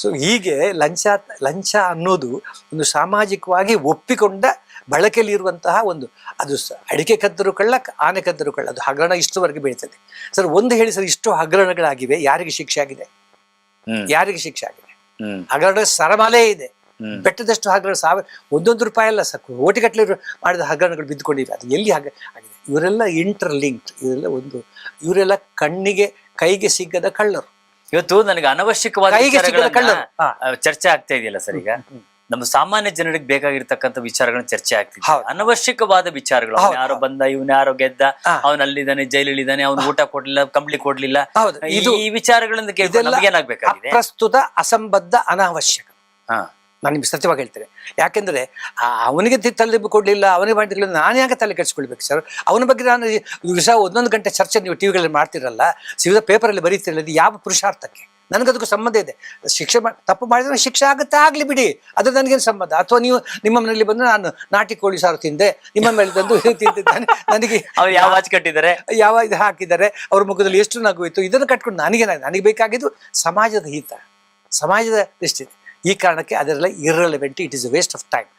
ಸೊ ಹೀಗೆ ಲಂಚ ಲಂಚ ಅನ್ನೋದು ಒಂದು ಸಾಮಾಜಿಕವಾಗಿ ಒಪ್ಪಿಕೊಂಡ ಬಳಕೆಯಲ್ಲಿ ಇರುವಂತಹ ಒಂದು ಅದು ಅಡಿಕೆ ಕದ್ದರು ಕಳ್ಳ ಆನೆ ಕದ್ದರು ಕಳ್ಳ ಅದು ಹಗರಣ ಇಷ್ಟುವರೆಗೆ ಬೆಳೀತದೆ. ಸರ್ ಒಂದು ಹೇಳಿ ಸರ್ ಇಷ್ಟು ಹಗರಣಗಳಾಗಿವೆ ಯಾರಿಗೆ ಶಿಕ್ಷೆ ಆಗಿದೆ? ಯಾರಿಗೆ ಶಿಕ್ಷೆ ಆಗಿದೆ? ಹಗರಣ ಸರಮಾಲೆ ಇದೆ. ಬೆಟ್ಟದಷ್ಟು ಹಗರಣ ಸಾವಿರ ಒಂದೊಂದು ರೂಪಾಯಿ ಅಲ್ಲ ಸರ್ ಓಟಿಗಟ್ಟಲೆ ಮಾಡಿದ ಹಗರಣಗಳು ಬಿದ್ದುಕೊಂಡಿವೆ ಅದು ಎಲ್ಲಿ ಹಾಗೆ ಆಗಿದೆ. ಇವರೆಲ್ಲ ಇಂಟರ್ ಲಿಂಕ್ಡ್ ಇವರೆಲ್ಲ ಒಂದು ಇವರೆಲ್ಲ ಕಣ್ಣಿಗೆ ಕೈಗೆ ಸಿಗದ ಕಳ್ಳರು. ಇವತ್ತು ನನಗೆ ಅನವಶ್ಯಕವಾದ ಚರ್ಚೆ ಆಗ್ತಾ ಇದೆಯಲ್ಲ ಸರ್ ಈಗ? ನಮ್ಮ ಸಾಮಾನ್ಯ ಜನರಿಗೆ ಬೇಕಾಗಿರ್ತಕ್ಕಂಥ ವಿಚಾರಗಳನ್ನ ಚರ್ಚೆ ಆಗ್ತಿದೆ. ಅನವಶ್ಯಕವಾದ ವಿಚಾರಗಳು. ಯಾರೋ ಬಂದ ಇವನು ಯಾರೋ ಗೆದ್ದ ಅವನ ಅಲ್ಲಿದ್ದಾನೆ ಜೈಲಲ್ಲಿದ್ದಾನೆ ಅವ್ನು ಊಟ ಕೊಡ್ಲಿಲ್ಲ ಕಂಬಳಿ ಕೊಡ್ಲಿಲ್ಲ. ಈ ವಿಚಾರಗಳನ್ನ ಕೇಳಿದ್ರೆ ಏನಾಗ್ಬೇಕಾಗಿದೆ ಪ್ರಸ್ತುತ ಅಸಂಬದ್ಧ ಅನಾವಶ್ಯಕ. ಹಾ. ನಾನು ನಿಮ್ಗೆ ಸತ್ಯವಾಗಿ ಹೇಳ್ತೇನೆ. ಯಾಕೆಂದ್ರೆ ಆ ಅವನಿಗೆ ತಲೆ ಕೊಡಲಿಲ್ಲ ಅವನಿಗೆ ಮಾಡಿರಲಿಲ್ಲ ನಾನು ಯಾಕೆ ತಲೆ ಕೆಡಿಸ್ಕೊಳ್ಬೇಕು ಸರ್ ಅವನ ಬಗ್ಗೆ ನಾನು ದಿವಸ ಒಂದೊಂದು ಗಂಟೆ ಚರ್ಚೆ ನೀವು ಟಿವಿಗಳಲ್ಲಿ ಮಾಡ್ತಿರಲ್ಲ ಸಿವಿದ ಪೇಪರಲ್ಲಿ ಬರೀತಿರಲ್ಲ ಇದು ಯಾವ ಪುರುಷಾರ್ಥಕ್ಕೆ? ನನಗದಕ್ಕೂ ಸಂಬಂಧ ಇದೆ. ಶಿಕ್ಷೆ ತಪ್ಪು ಮಾಡಿದ್ರೆ ಶಿಕ್ಷೆ ಆಗುತ್ತೆ ಆಗ್ಲಿ ಬಿಡಿ. ಅದು ನನಗೇನು ಸಂಬಂಧ? ಅಥವಾ ನೀವು ನಿಮ್ಮ ಮನೆಯಲ್ಲಿ ಬಂದ್ರೆ ನಾನು ನಾಟಿ ಕೋಳಿ ಸಾರು ತಿಂದೆ ನಿಮ್ಮ ಮೇಲೆ ತಂದು ತಿಂತಿದ್ದಾನೆ ನನಗೆ ಅವ್ರು ಯಾವ ಆಚೆ ಕಟ್ಟಿದ್ದಾರೆ? ಯಾವ ಇದು ಹಾಕಿದ್ದಾರೆ ಅವ್ರ ಮುಖದಲ್ಲಿ ಎಷ್ಟು ನಗು ಇತ್ತು ಇದನ್ನು ಕಟ್ಕೊಂಡು ನನಗೆ ನನಗೆ ಬೇಕಾಗಿದ್ದು ಸಮಾಜದ ಹಿತ ಸಮಾಜದ ದೃಷ್ಟಿ ಈ ಕಾರಣಕ್ಕೆ ಅದರೆಲ್ಲ irrelevant it is waste of time